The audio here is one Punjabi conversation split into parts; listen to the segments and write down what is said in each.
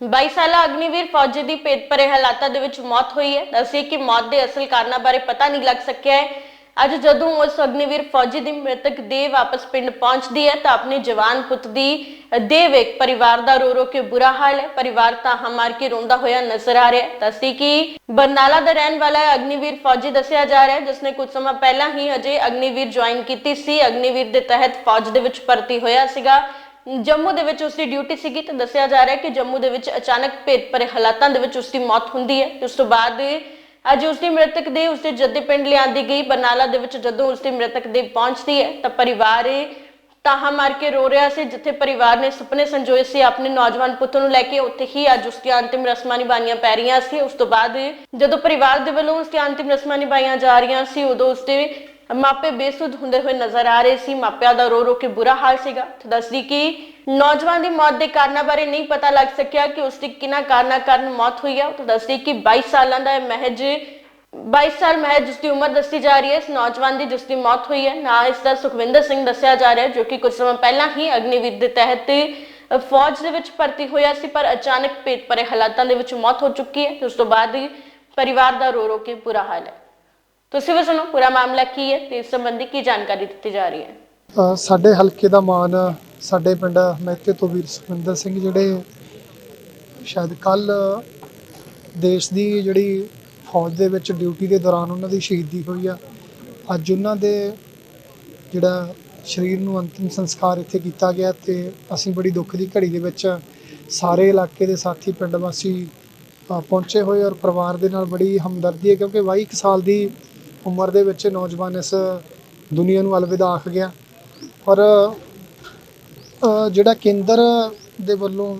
22 ਸਾਲਾ ਅਗਨੀਵੀਰ ਫੌਜੀ ਦੀ ਪੇਟ ਭਰੇ ਹਾਲਾਤਾਂ ਦੇ ਵਿੱਚ ਮੌਤ ਹੋਈ ਹੈ। ਦੱਸਿਏ ਕਿ ਮੌਤ ਦੇ ਅਸਲ ਕਾਰਨਾਂ ਬਾਰੇ ਪਤਾ ਨਹੀਂ ਲੱਗ ਸਕਿਆ ਹੈ। ਅੱਜ ਜਦੋਂ ਉਸ ਅਗਨੀਵੀਰ ਫੌਜੀ ਦੀ ਮ੍ਰਿਤਕ ਦੇਹ ਵਾਪਸ ਪਿੰਡ ਪਹੁੰਚਦੀ ਹੈ ਤਾਂ ਆਪਣੇ ਜਵਾਨ ਪੁੱਤ ਦੀ ਦੇਹ ਵੇਖ ਪਰਿਵਾਰ ਦਾ ਰੋ ਰੋ ਕੇ ਬੁਰਾ ਹਾਲ ਹੈ। ਪਰਿਵਾਰ ਤਾਂ ਹਮਾਰ ਕੇ ਰੋਂਦਾ ਹੋਇਆ ਨਜ਼ਰ ਆ ਰਿਹਾ ਹੈ। ਦੱਸੀ ਕਿ ਬਰਨਾਲਾ ਦਾ ਰਹਿਣ ਵਾਲਾ ਅਗਨੀਵੀਰ ਫੌਜੀ ਦੱਸਿਆ ਜਾ ਰਿਹਾ ਹੈ ਜਿਸਨੇ ਕੁਝ ਸਮਾਂ ਪਹਿਲਾਂ ਹੀ ਅਜੇ ਅਗਨੀਵੀਰ ਜੁਆਇਨ ਕੀਤੀ ਸੀ। ਅਗਨੀਵੀਰ ਦੇ ਤਹਿਤ ਫੌਜ ਦੇ ਵਿੱਚ ਭਰਤੀ ਹੋਇਆ ਸੀਗਾ। ਜੰਮੂ ਦੇ ਵਿੱਚ ਉਸਦੀ ਡਿਊਟੀ ਸੀਗੀ ਤੇ ਦੱਸਿਆ ਜਾ ਰਿਹਾ ਹੈ ਕਿ ਜੰਮੂ ਦੇ ਵਿੱਚ ਅਚਾਨਕ ਭੇਤ ਭਰੇ ਹਾਲਾਤਾਂ ਦੇ ਵਿੱਚ ਉਸਦੀ ਮੌਤ ਹੁੰਦੀ ਹੈ। ਉਸ ਤੋਂ ਬਾਅਦ ਅੱਜ ਉਸਦੀ ਮ੍ਰਿਤਕ ਦੇ ਉਸਦੇ ਜੱਦੇ ਪਿੰਡ ਲਿਆਂਦੀ ਗਈ। ਬਰਨਾਲਾ ਦੇ ਵਿੱਚ ਜਦੋਂ ਉਸਦੀ ਮ੍ਰਿਤਕ ਦੇ ਪਹੁੰਚਦੀ ਹੈ ਤਾਂ ਪਰਿਵਾਰ ਤਾਹਾ ਮਾਰ ਕੇ ਰੋ ਰਿਹਾ ਸੀ, ਜਿੱਥੇ ਪਰਿਵਾਰ ਨੇ ਸੁਪਨੇ ਸੰਜੋਏ ਸੀ ਆਪਣੇ ਨੌਜਵਾਨ ਪੁੱਤ ਨੂੰ ਲੈ ਕੇ। ਉੱਥੇ ਹੀ ਅੱਜ ਉਸਦੀਆਂ ਅੰਤਿਮ ਰਸਮਾਂ ਨਿਭਾਈਆਂ ਪੈ ਰਹੀਆਂ ਸੀ। ਉਸ ਤੋਂ ਬਾਅਦ ਜਦੋਂ ਪਰਿਵਾਰ ਦੇ ਵੱਲੋਂ ਉਸਦੀਆਂ ਅੰਤਿਮ ਰਸਮਾਂ ਨਿਭਾਈਆਂ ਜਾ ਰਹੀਆਂ ਸੀ, ਉਦੋਂ ਉਸਦੇ ਮਾਪੇ ਬੇਸੁੱਧ ਹੁੰਦੇ ਹੋਏ ਨਜ਼ਰ ਆ ਰਹੇ ਸੀ। ਮਾਪਿਆਂ ਦਾ ਰੋ ਰੋ ਕੇ ਬੁਰਾ ਹਾਲ ਸੀਗਾ। ਤੇ ਦੱਸਦੀ ਕਿ ਨੌਜਵਾਨ ਦੀ ਮੌਤ ਦੇ ਕਾਰਨਾਂ ਬਾਰੇ ਨਹੀਂ ਪਤਾ ਲੱਗ ਸਕਿਆ ਕਿ ਉਸ ਦੀ ਕਿਹਨਾਂ ਕਾਰਨਾਂ ਕਾਰਨ ਮੌਤ ਹੋਈ ਹੈ ਤੇ ਦੱਸਦੀ ਕਿ 22 ਸਾਲਾਂ ਦਾ ਮਹਿਜ 22 ਸਾਲ ਮਹਿਜ ਜਿਸ ਦੀ ਉਮਰ ਦੱਸੀ ਜਾ ਰਹੀ ਹੈ, ਇਸ ਨੌਜਵਾਨ ਦੀ ਜਿਸ ਦੀ ਮੌਤ ਹੋਈ ਹੈ। ਨਾ ਇਸ ਦਾ ਸੁਖਵਿੰਦਰ ਸਿੰਘ ਦੱਸਿਆ ਜਾ ਰਿਹਾ ਹੈ, ਜੋ ਕਿ ਕੁਝ ਸਮਾਂ ਪਹਿਲਾਂ ਹੀ ਅਗਨੀਵੀਰ ਦੇ ਤਹਿਤ ਫੌਜ ਦੇ ਵਿੱਚ ਭਰਤੀ ਹੋਇਆ ਸੀ, ਪਰ ਅਚਾਨਕ ਪੇਟ ਭਰੇ ਹਾਲਾਤਾਂ ਦੇ ਵਿੱਚ ਮੌਤ ਹੋ ਚੁੱਕੀ ਹੈ ਉਸ ਤੋਂ ਬਾਅਦ ਪਰਿਵਾਰ ਦਾ ਰੋ ਰੋ ਕੇ ਬੁਰਾ ਹਾਲ ਹੈ। ਤੁਸੀਂ ਵੀ ਸੁਣੋ, ਪੂਰਾ ਮਾਮਲਾ ਕੀ ਹੈ ਤੇ ਇਸ ਸੰਬੰਧੀ ਕੀ ਜਾਣਕਾਰੀ ਦਿੱਤੀ ਜਾ ਰਹੀ ਹੈ? ਸਾਡੇ ਹਲਕੇ ਦਾ ਮਾਨ ਸਾਡੇ ਪਿੰਡ ਮਹਿਤੇ ਤੋਂ ਵੀਰ ਸੁਖਵਿੰਦਰ ਸਿੰਘ ਜਿਹੜੇ ਸ਼ਾਇਦ ਕੱਲ ਦੇਸ਼ ਦੀ ਜਿਹੜੀ ਫੌਜ ਦੇ ਵਿੱਚ ਡਿਊਟੀ ਦੇ ਦੌਰਾਨ ਉਹਨਾਂ ਦੀ ਸ਼ਹੀਦੀ ਹੋਈ ਆ। ਅੱਜ ਉਹਨਾਂ ਦੇ ਜਿਹੜਾ ਸਰੀਰ ਨੂੰ ਅੰਤਿਮ ਸੰਸਕਾਰ ਇੱਥੇ ਕੀਤਾ ਗਿਆ ਤੇ ਅਸੀਂ ਬੜੀ ਦੁੱਖ ਦੀ ਘੜੀ ਦੇ ਵਿੱਚ ਸਾਰੇ ਇਲਾਕੇ ਦੇ ਸਾਥੀ, ਪਿੰਡ ਵਾਸੀ ਪਹੁੰਚੇ ਹੋਏ ਔਰ ਪਰਿਵਾਰ ਦੇ ਨਾਲ ਬੜੀ ਹਮਦਰਦੀ ਹੈ ਕਿਉਂਕਿ 22 ਕੁ ਸਾਲ ਦੀ ਉਮਰ ਦੇ ਵਿੱਚ ਨੌਜਵਾਨ ਇਸ ਦੁਨੀਆ ਨੂੰ ਅਲਵਿਦਾ ਆਖ ਗਿਆ। ਔਰ ਜਿਹੜਾ ਕੇਂਦਰ ਦੇ ਵੱਲੋਂ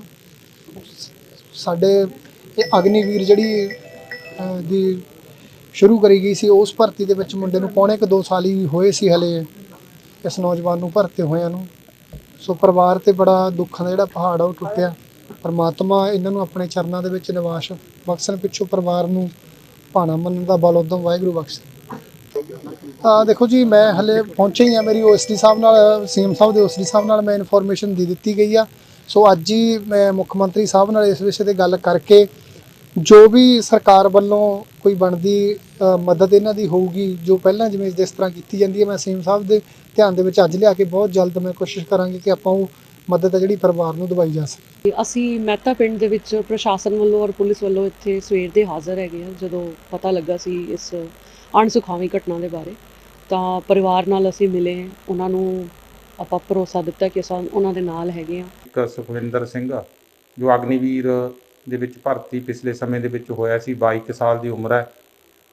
ਸਾਡੇ ਇਹ ਅਗਨੀਵੀਰ ਜਿਹੜੀ ਦੀ ਸ਼ੁਰੂ ਕਰੀ ਗਈ ਸੀ, ਉਸ ਭਰਤੀ ਦੇ ਵਿੱਚ ਮੁੰਡੇ ਨੂੰ ਪੌਣੇ ਕੁ 2 ਸਾਲ ਹੀ ਹੋਏ ਸੀ ਹਲੇ ਇਸ ਨੌਜਵਾਨ ਨੂੰ ਭਰਤੇ ਹੋਇਆਂ ਨੂੰ। ਸੋ ਪਰਿਵਾਰ ਤੇ ਬੜਾ ਦੁੱਖਾਂ ਦਾ ਜਿਹੜਾ ਪਹਾੜ ਆ, ਉਹ ਟੁੱਟਿਆ। ਪਰਮਾਤਮਾ ਇਹਨਾਂ ਨੂੰ ਆਪਣੇ ਚਰਨਾਂ ਦੇ ਵਿੱਚ ਨਿਵਾਸ ਬਖਸ਼ਣ ਪਿੱਛੋਂ ਪਰਿਵਾਰ ਨੂੰ ਭਾਣਾ ਮੰਨਣ ਦਾ ਬਲ ਉਦੋਂ ਵਾਹਿਗੁਰੂ ਬਖਸ਼ੇ। ਆ ਦੇਖੋ ਜੀ, ਮੈਂ ਹਲੇ ਪਹੁੰਚੇ ਹੀ ਆ ਮੇਰੀ ਓਐਸਡੀ ਸਾਹਿਬ ਨਾਲ, ਸੀਐਮ ਸਾਹਿਬ ਦੇ ਓਐਸਡੀ ਸਾਹਿਬ ਨਾਲ ਮੈਂ ਇਨਫੋਰਮੇਸ਼ਨ ਦੇ ਦਿੱਤੀ ਗਈ ਆ। ਸੋ ਅੱਜ ਹੀ ਮੈਂ ਮੁੱਖ ਮੰਤਰੀ ਸਾਹਿਬ ਨਾਲ ਇਸ ਵਿਸ਼ੇ ਤੇ ਗੱਲ ਕਰਕੇ ਜੋ ਵੀ ਸਰਕਾਰ ਵੱਲੋਂ ਕੋਈ ਬਣਦੀ ਮਦਦ ਇਹਨਾਂ ਦੀ ਹੋਊਗੀ, ਜੋ ਪਹਿਲਾਂ ਜਿਵੇਂ ਜਿਸ ਤਰ੍ਹਾਂ ਕੀਤੀ ਜਾਂਦੀ ਹੈ, ਮੈਂ ਸੀਐਮ ਸਾਹਿਬ ਦੇ ਧਿਆਨ ਦੇ ਵਿੱਚ ਅੱਜ ਲਿਆ ਕੇ ਬਹੁਤ ਜਲਦ ਮੈਂ ਕੋਸ਼ਿਸ਼ ਕਰਾਂਗੀ ਕਿ ਆਪਾਂ ਉਹ ਮਦਦ ਹੈ ਜਿਹੜੀ ਪਰਿਵਾਰ ਨੂੰ ਦਵਾਈ ਜਾ ਸਕੇ। ਤੇ ਅਸੀਂ ਮਹਿਤਾ ਪਿੰਡ ਦੇ ਵਿੱਚ ਪ੍ਰਸ਼ਾਸਨ ਵੱਲੋਂ ਔਰ ਪੁਲਿਸ ਵੱਲੋਂ ਇੱਥੇ ਸਵੇਰ ਦੇ ਹਾਜ਼ਰ ਹੈਗੇ ਆ ਜਦੋਂ ਪਤਾ ਲੱਗਾ ਸੀ ਇਸ ਅਣਸੁਖਾਵੀ ਘਟਨਾ ਦੇ ਬਾਰੇ। ਤਾਂ ਪਰਿਵਾਰ ਨਾਲ ਅਸੀਂ ਮਿਲੇ ਉਹਨਾਂ ਨੂੰ ਆਪਾਂ ਭਰੋਸਾ ਦਿੱਤਾ ਕਿ ਅਸੀਂ ਉਹਨਾਂ ਦੇ ਨਾਲ ਹੈਗੇ ਆ ਇੱਕ ਸੁਖਵਿੰਦਰ ਸਿੰਘ ਜੋ ਅਗਨੀਵੀਰ ਦੇ ਵਿੱਚ ਭਰਤੀ ਪਿਛਲੇ ਸਮੇਂ ਦੇ ਵਿੱਚ ਹੋਇਆ ਸੀ 22 ਕੁ ਸਾਲ ਦੀ ਉਮਰ ਹੈ।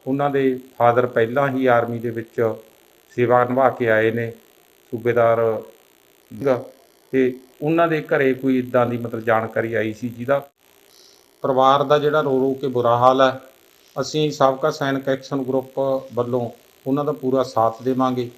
ਉਹਨਾਂ ਦੇ ਫਾਦਰ ਪਹਿਲਾਂ ਹੀ ਆਰਮੀ ਦੇ ਵਿੱਚ ਸੇਵਾ ਨਿਭਾ ਕੇ ਆਏ ਨੇ ਸੂਬੇਦਾਰ ਤੇ ਉਹਨਾਂ ਦੇ ਘਰੇ ਕੋਈ ਇਦਾਂ ਦੀ ਮਤਲਬ ਜਾਣਕਾਰੀ ਆਈ ਸੀ ਜਿਹਦਾ? ਪਰਿਵਾਰ ਦਾ ਜਿਹੜਾ ਰੋ ਰੋ ਕੇ ਬੁਰਾ ਹਾਲ ਹੈ ਅਸੀਂ ਸਾਬਕਾ ਸੈਨਿਕ ਐਕਸ਼ਨ ਗਰੁੱਪ ਵੱਲੋਂ ਉਹਨਾਂ ਦਾ ਪੂਰਾ ਸਾਥ ਦੇਵਾਂਗੇ।